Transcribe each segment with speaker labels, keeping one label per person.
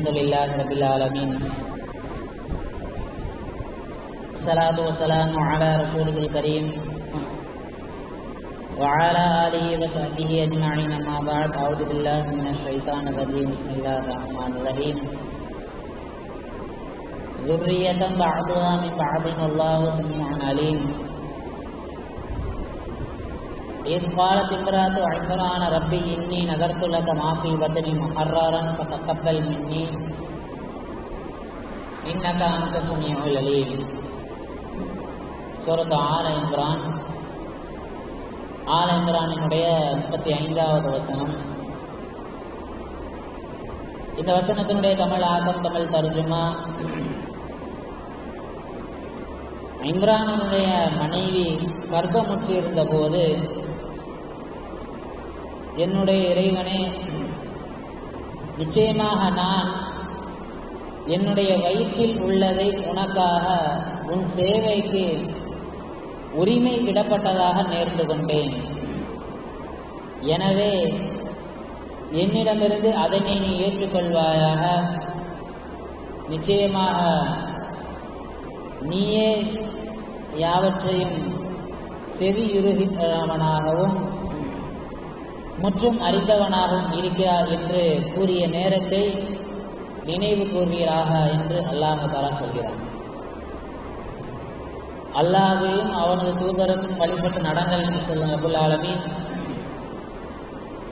Speaker 1: الحمد لله رب العالمين. الصلاة والسلام على رسوله الكريم وعلى آله وصحبه أجمعين. أما بعد أعوذ بالله من الشيطان الرجيم. بسم الله الرحمن الرحيم. ذرية بعضها من بعض والله سميع عليم. إذ قالت امرأة عمران ربي إني نذرت لك ما في بطني محررا فتقبل مني إنك أنت السميع العليم சூரத் ஆல இம்ரான் ஆல இம்ரானினுடைய முப்பத்தி ஐந்தாவது வசனம் இந்த வசனத்தினுடைய தமிழ் ஆக்கம் தமிழ் தர்ஜுமா இம்ரானினுடைய மனைவி கர்ப்பமுற்று இருந்தபோது என்னுடைய இறைவனே நிச்சயமாக நான் என்னுடைய வயிற்றில் உள்ளதை உனக்காக உன் சேவைக்கு உரிமை விடப்பட்டதாக நேர்ந்து கொண்டேன். எனவே என்னிடமிருந்து அதனை நீ ஏற்றுக்கொள்வாயாக. நிச்சயமாக நீயே யாவற்றையும் செவியுறுகிறவனாகவும் முற்றும் அறிந்தவனாகவும் இருக்கிறார் என்று கூறிய நேரத்தை நினைவு கூறுவீராக என்று அல்லாஹ் தாலா சொல்கிறான். அல்லாஹையும் அவனது தூதருக்கும் வழிபட்டு நடங்கள் என்று சொல்லும் அபுல் ஆலமீன்.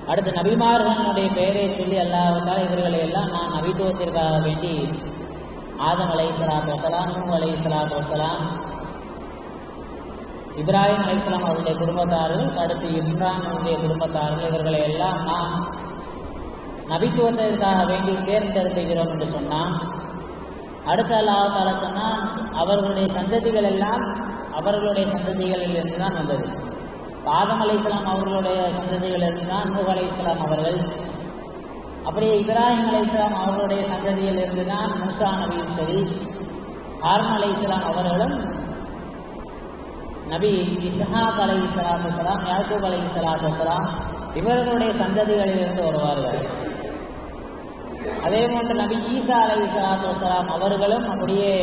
Speaker 1: அடுத்து நபிமார்களுடைய பெயரை சொல்லி அல்லாஹால இவர்களை எல்லாம் நான் நபித்துவத்திற்காக வேண்டி ஆதம் அலை சலாத் வசலாம் நூ அலை சலாத் வசலாம் இப்ராஹிம் அலிஸ்லாம் அவருடைய குடும்பத்தார்கள் அடுத்து இப்ராஹிமுடைய குடும்பத்தார்கள் இவர்களை எல்லாம் நாம் நபித்துவத்திற்காக வேண்டி தேர்ந்தெடுத்துகிறோம் என்று சொன்னான். அடுத்த அல்லாஹால சொன்னால் அவர்களுடைய சந்ததிகள் எல்லாம் அவர்களுடைய சந்ததிகளில் இருந்து தான் வந்தது. ஆதம் அலை இஸ்லாம் அவர்களுடைய சந்ததிகள் இருந்து தான் நூஹ் அலை இஸ்லாம் அவர்கள். அப்படியே இப்ராஹிம் அலி இஸ்லாம் அவர்களுடைய சந்ததியில் தான் மூசா நபியும் சரி ஆர்ம அலி இஸ்லாம் அவர்களும் நபி இஸ்ஹாக் அலை இஸ்லாத்து வலாம் யாக்கூப் அலை இஸ்லாத்து வலாம் இவர்களுடைய சந்ததிகளிலிருந்து வருவார்கள். அதே போன்று நபி ஈசா அலை இஸ்லாத்து வலாம் அவர்களும் அப்படியே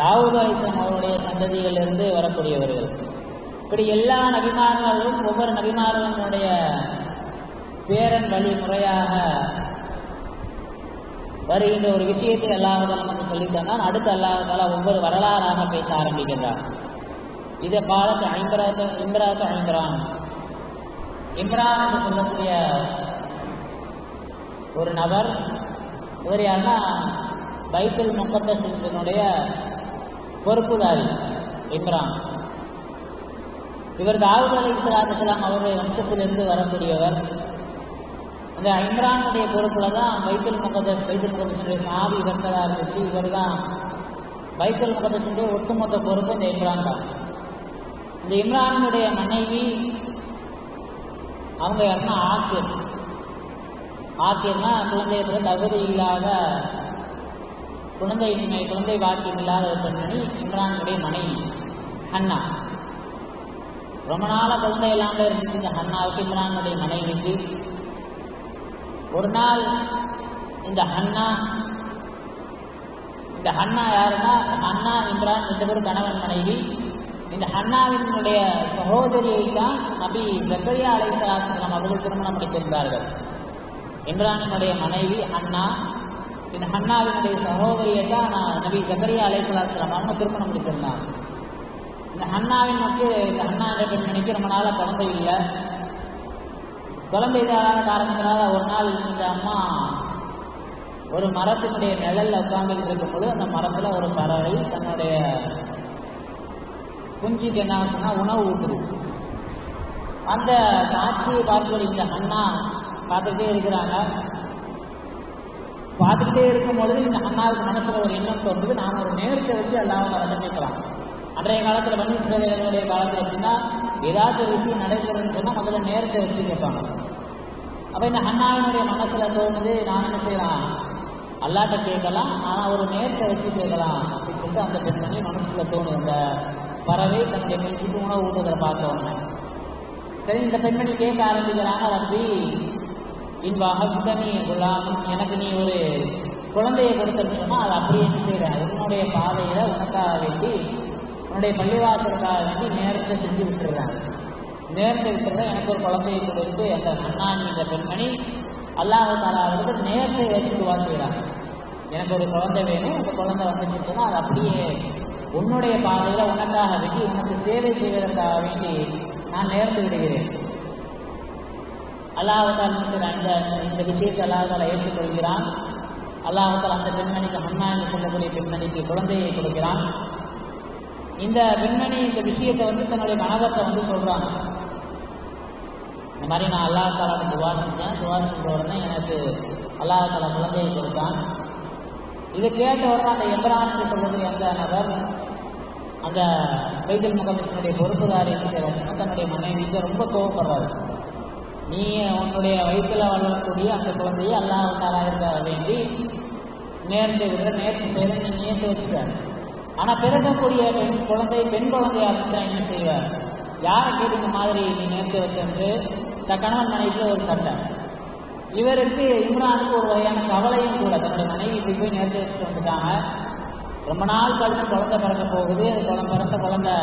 Speaker 1: தாவூத் அலிஸ்லாம் அவருடைய சந்ததிகளிலிருந்து வரக்கூடியவர்கள். இப்படி எல்லா நபிமார்களும் ஒவ்வொரு நபிமார்களுடைய பேரன் வழி முறையாக வருகின்ற ஒரு விஷயத்தை அல்லாஹால நமக்கு சொல்லித்தந்தான் அடுத்து அல்லாஹால ஒவ்வொரு வரலாறாக பேச ஆரம்பிக்கின்றார் இதை காலத்து ஐம்பராத்து இம்ராத்து ஐம்பரான் இம்ரான் என்று சொல்லக்கூடிய ஒரு நபர் இவர் யாருன்னா பைத்துல் முக்கத்தனுடைய பொறுப்புதாரி இம்ரான். இவர் தாவூத் அலி இஸ்லாத் இஸ்லாம் அவருடைய வம்சத்திலிருந்து வரக்கூடியவர். அந்த இம்ரானுடைய பொறுப்புல தான் பைத்துல் முகதஸ் பைத்துல் முகதஸுடைய சாவி இவர்களாக இருந்துச்சு. இவர் தான் பைத்துல் முகதஸுடைய ஒட்டுமொத்த பொறுப்பு இந்த இம்ரான் தான். இந்த இம்ரானுடைய மனைவி அவங்க யாருன்னா ஆக்கிர் ஆக்கிர்னா குழந்தைய பிற தகுதி இல்லாத குழந்தையின்மை குழந்தை வாக்கியம் இல்லாத ஒரு பெண்மணி இம்ரானுடைய மனைவி ஹன்னா. ரொம்ப நாளாக குழந்தை இல்லாமல் இருந்துச்சு இந்த ஹன்னாவுக்கு இம்ரானுடைய மனைவிக்கு. ஒரு நாள் இந்த ஹன்னா இந்த ஹன்னா யாருன்னா ஹன்னா இம்ரான் ரெண்டு பேரும் கணவன் மனைவி இந்த ஹன்னாவினுடைய சகோதரியை தான் நபி ஜக்கரியா அலை சலாத்துலாம் அவர்கள் திருமணம் முடித்திருந்தார்கள் இம்ரானினுடைய மனைவி ஹன்னா இந்த ஹன்னாவினுடைய சகோதரியை தான் நபி ஜக்கரியா அலை சலாத்துலாம் அவங்க திருமணம் முடிச்சிருந்தாங்க இந்த ஹன்னாவினுக்கு இந்த ஹன்னா பெண் பெண்மணிக்கு ரொம்ப நாளாக குழந்தை இல்லை. குழந்தை இல்லாத காரணத்தினால ஒரு நாள் இந்த அம்மா ஒரு மரத்தினுடைய நிழலில் உட்கார்ந்துட்டு இருக்கும்போது அந்த மரத்தில் ஒரு பறவை தன்னுடைய குஞ்சுக்கு என்ன சொன்னா உணவு ஊட்டுது. அந்த காட்சியை பார்த்து இந்த அண்ணா பார்த்துக்கிட்டே இருக்கிறாங்க. பார்த்துக்கிட்டே இருக்கும் பொழுது இந்த அண்ணாவுக்கு மனசுல ஒரு எண்ணம் தோன்றுது. நான் ஒரு நேர்ச்சை வச்சு எல்லாம் நடந்துக்கலாம் அன்றைய காலத்தில் வன்னி சிறுவர்களுடைய காலத்தில் அப்படின்னா ஏதாச்சும் ஒரு விஷயம் நடைபெறும்னு சொன்னால் முதல்ல நேர்ச்சை வச்சு கேட்பாங்க. அப்போ இந்த அண்ணாவினுடைய மனசுல தோணுது நான் என்ன செய்யலாம்? அல்லாட்ட கேட்கலாம் ஆனால் ஒரு நேர்ச்சை வச்சு கேட்கலாம் அப்படின்னு சொல்லிட்டு அந்த பெண்மணி மனசுக்குள்ள தோணுது. அந்த பறவை தன்னுடைய நெஞ்சுக்கு உணவு ஊட்டுறதை பார்த்த சரி இந்த பெண்மணி கேட்க ஆரம்பிக்கிறாங்க ரப்பி இன்பாக வஹப்தனி குலாம் எனக்கு நீ ஒரு குழந்தையை கொடுத்தேன்னு அதை அப்படியே என்ன செய்கிறேன் உன்னுடைய பாதையில் உனக்காக வேண்டி உன்னுடைய பள்ளிவாசலுக்காக வேண்டி நேர்ச்சை செஞ்சு விட்டுடுறேன் நேர்ந்து விட்டுறத எனக்கு ஒரு குழந்தையை கொடுத்து அந்த அண்ணான் என்ற பெண்மணி அல்லாஹ் தாலாவிற்கு நேர்ச்சை வச்சு துவா செய்கிறாங்க எனக்கு ஒரு குழந்தை வேணும் அந்த குழந்தை வந்துச்சுன்னா அது அப்படியே உன்னுடைய பாதையில் உனக்காக வேண்டி உனக்கு சேவை செய்வதற்காக வேண்டி நான் நேர்ந்து விடுகிறேன். அல்லாஹால் இந்த இந்த விஷயத்தை அல்லாஹால ஏற்றுக்கொள்கிறான். அல்லாஹால் அந்த பெண்மணிக்கு அண்ணா என்று சொல்லக்கூடிய பெண்மணிக்கு குழந்தையை கொடுக்கிறான். இந்த பெண்மணி இந்த விஷயத்தை வந்து தன்னுடைய கணவர்கிட்ட வந்து சொல்கிறாங்க இந்த மாதிரி நான் அல்லாஹ் தாலாவுக்கு துவா செஞ்சேன். துவா செஞ்ச உடனே எனக்கு அல்லாஹால குழந்தையை கொடுத்தான். இதை கேட்ட உடனே அந்த எம்பரான் என்று சொல்லக்கூடிய அந்த நபர் அந்த பைதல் முகமசினுடைய பொறுப்புதாரி என்ன செய்யறாச்சுன்னா தன்னுடைய மனைவிக்கு ரொம்ப கோவப்படுறாரு. நீ உன்னுடைய வயிற்றில் வளரக்கூடிய அந்த குழந்தையை அல்லாஹ் தாலாவிற்காக வேண்டி நேர்ந்து விட நேர்த்து செய்கிற நீ நேர்த்து வச்சுட்டார் ஆனால் பிறக்கக்கூடிய பெண் குழந்தை பெண் குழந்தையை இருந்துச்சா என்ன செய்வார் யாரை கேட்டு இந்த மாதிரி நீ நேர்த்து வச்சென்று த கணவன் மனைவியில் ஒரு சட்டை இவருக்கு இம்ரானுக்கு ஒரு வகையான கவலையும் கூட. தன்னுடைய மனைவி இப்படி போய் நேர்த்து வச்சுட்டு வந்துட்டாங்க. ரொம்ப நாள் கழிச்சு குழந்தை பிறக்க போகுது. அது குழந்தை பிறந்த குழந்தை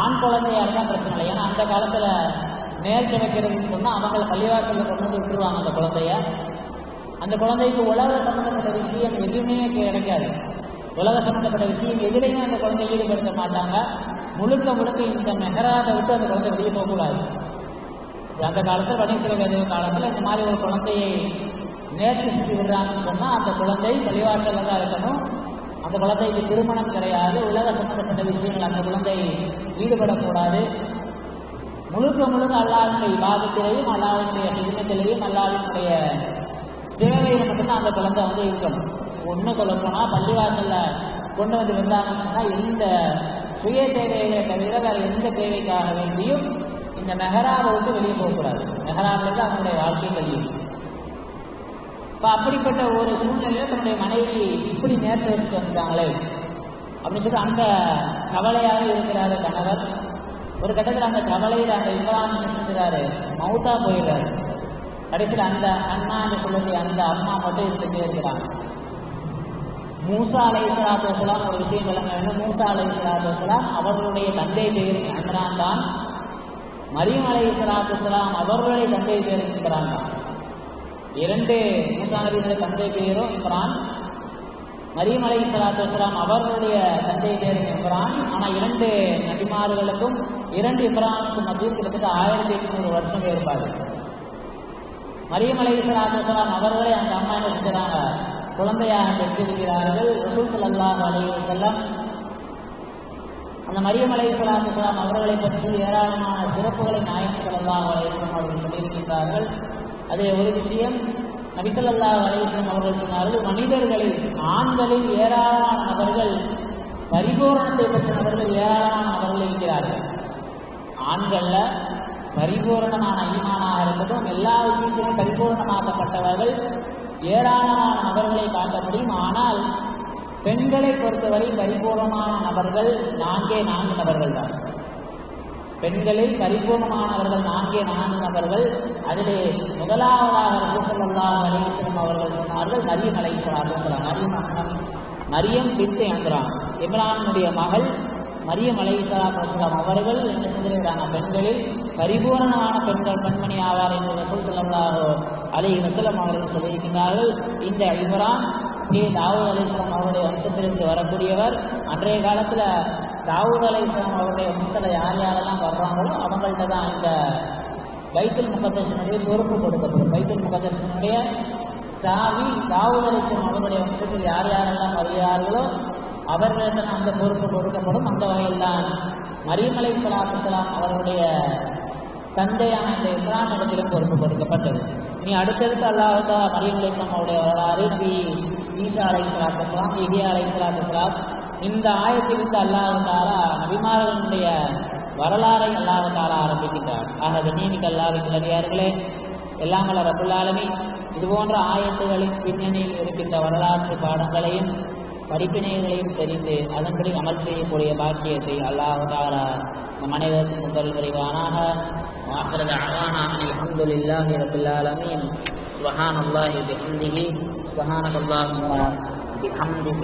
Speaker 1: ஆண் குழந்தையாக இருந்தால் பிரச்சனை இல்லை. ஏன்னா அந்த காலத்தில் நேர்ச்சி வைக்கிறதுன்னு சொன்னால் அவங்கள பள்ளிவாசலில் கொண்டு வந்து விட்டுருவாங்க அந்த குழந்தைய. அந்த குழந்தைக்கு உலக சம்மந்தப்பட்ட விஷயம் எதுவுமே கிடைக்காது. உலக சம்மந்தப்பட்ட விஷயம் எதுலையுமே அந்த குழந்தை ஈடுபடுத்த மாட்டாங்க. முழுக்க முழுக்க இந்த மெஹராதை விட்டு அந்த குழந்தை வெளியே போகக்கூடாது அந்த காலத்தில் பனீஸ்வர காலத்தில் இந்த மாதிரி ஒரு குழந்தையை நேர்ச்சி செஞ்சு விடுறாங்கன்னு சொன்னால் அந்த குழந்தை பள்ளிவாசலில் தான் இருக்கணும். அந்த குழந்தைக்கு திருமணம் கிடையாது. உலக சம்பந்தப்பட்ட விஷயங்கள் அந்த குழந்தை ஈடுபடக்கூடாது. முழுக்க முழுக்க அல்லாவினுடைய விவாதத்திலேயும் அல்லாவினுடைய ஹிதமத்திலேயும் அல்லாவினுடைய சேவையில் மட்டும்தான் அந்த குழந்தை வந்து இருக்கணும் ஒன்றும் சொல்ல போனால் பள்ளிவாசலில் கொண்டு வந்து வந்தாங்கன்னு சொன்னால் எந்த சுய தேவைகளை தவிர வேறு எந்த தேவைக்காக வேண்டியும் இந்த மெஹராவை விட்டு வெளியே போகக்கூடாது. மெஹராவிலிருந்து அவனுடைய வாழ்க்கை கழியும் இப்போ அப்படிப்பட்ட ஒரு சூழ்நிலையில் தன்னுடைய மனைவி இப்படி நேர்ச்சி வச்சுட்டு வந்துட்டாங்களே. அப்படின்னு சொல்லி அந்த கவலையாக இருக்கிறார் கணவர். ஒரு கட்டத்தில் அந்த கவலையில் அந்த இம்ரான் என்ன செஞ்சுறாரு? மவுத்தா போயிடுறாரு. கடைசியில் அந்த அண்ணான்னு சொல்லக்கூடிய அந்த அம்மா மட்டும் இருந்துகிட்டே இருக்கிறாங்க மூசா அலை சலாத்து வசலாம் ஒரு விஷயம் விளங்க வேண்டும். மூசா அலை சலாத்து வசலாம் அவர்களுடைய தந்தை பேர் அன்றான் தான். மரியம் அலை சலாத்து வசலாம் அவர்களுடைய தந்தை பேர் இருக்கிறாங்க தான். இரண்டு மூசா நபியினுடைய தந்தை பெயரும் இம்ரான். மரியம் அலை சலாத்து வலாம் அவர்களுடைய தந்தை பெயரும் இம்ரான். ஆனால் இரண்டு நபிமார்களுக்கும் இரண்டு இம்ரானுக்கும் மத்தியில் கிட்டத்தட்ட ஆயிரத்தி எட்நூறு வருஷம் வேறுபாடு. மரியம் அலை சலாத்து வலாம் அவர்களை அந்த அம்மா என்ன செஞ்சுறாங்க குழந்தையாக பெற்றிருக்கிறார்கள். ரசூல் ஸல்லல்லாஹு அலி செல்லம் அந்த மரியம் அலை சலாத்து வலாம் அவர்களை பற்றி ஏராளமான சிறப்புகளை நாயகம் சல்லாஹ் அலையம் அவர்கள் சொல்லியிருக்கின்றார்கள். அது ஒரு விஷயம் நபிசல்லா ஸல்லல்லாஹு அவர்கள் சொன்னார்கள் மனிதர்களில் ஆண்களில் ஏராளமான நபர்கள் பரிபூரணத்தை பெற்ற நபர்கள் ஏராளமான நபர்கள் இருக்கிறார்கள். ஆண்களில் பரிபூரணமான ஈமானாக இருக்கட்டும் எல்லா விஷயத்திலும் பரிபூரணமாக்கப்பட்டவர்கள் ஏராளமான நபர்களை பார்க்க முடியும். ஆனால் பெண்களை பொறுத்தவரை பரிபூர்ணமான நபர்கள் நான்கே நான்கு நபர்கள் தான். பெண்களில் பரிபூர்ணமானவர்கள் நான்கே நான்கு நபர்கள். அதிலே முதலாவதாக ரசூசல்லாஹ் அலைஹிஸ்ஸலாம் அவர்கள் சொன்னார்கள் மரியம் அலைஹிஸ்ஸலாத்து வஸலாம். மரியம் மரியம் பித்து அன்றான் இம்ரானுடைய மகள் மரியம் அலைஹிஸ்ஸலாத்து வஸலாம் அவர்கள் என்ன செஞ்சிருக்கிறாங்க பெண்களில் பரிபூரணமான பெண்கள் பெண்மணி ஆவார் என்று ரசூல் ஸல்லல்லாஹு அலைஹி வஸல்லம் அவர்கள் சொல்லியிருக்கிறார்கள் இந்த இம்ரான் அப்படியே தாவூத் அலிஸ்லாம் அவருடைய வம்சத்திலிருந்து வரக்கூடியவர். அன்றைய காலத்தில் தாவூத் அலைஹிஸ்ஸலாம் அவருடைய வம்சத்தில் யார் யாரெல்லாம் வர்றாங்களோ அவங்கள்ட்ட தான் இந்த பைத்துல் முகத்தசனுடைய பொறுப்பு கொடுக்கப்படும். பைத்துல் முகத்தசனுடைய சாவி தாவூத் அலைஹிஸ்ஸலாம் அவருடைய வம்சத்தில் யார் யாரெல்லாம் வருகிறார்களோ அவர்களுக்கு அந்த பொறுப்பு கொடுக்கப்படும். அந்த வகையில் தான் மரியமலை அலை சலாத்து சலாம் அவர்களுடைய தந்தையான இந்த இம்ரான் இடத்திலும் பொறுப்பு கொடுக்கப்பட்டது. நீ அடுத்தடுத்து அல்லாஹா மரியமலை சலாம் அவருடைய வரலாறு நபி ஈசா அலை சலாத்து சலாம் இடியா அலை சலாத்து இந்த ஆயத்திலிருந்து அல்லாஹு தாலா நபிமார்களுடைய வரலாறை அல்லாஹு தாலா ஆரம்பிக்கின்றார் ஆக கண்ணியமிக்க அல்லாவின் நல்லடியார்களே எல்லாம் வல்ல ரபுல்லாலமி இது போன்ற ஆயத்துகளின் பின்னணியில் இருக்கின்ற வரலாற்று பாடங்களையும் படிப்பினைகளையும் தெரிந்து அதன்படி அமல் செய்யக்கூடிய பாக்கியத்தை அல்லாஹ் தாலா நம் அனைவருக்கும் முதல் விரைவானாக வாசரது அவானா அல்ஹம்துலில்லாஹி ரபில் ஆலமீன் سبحان الله بحمده سبحانك اللهم بحمدك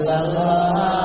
Speaker 1: Allah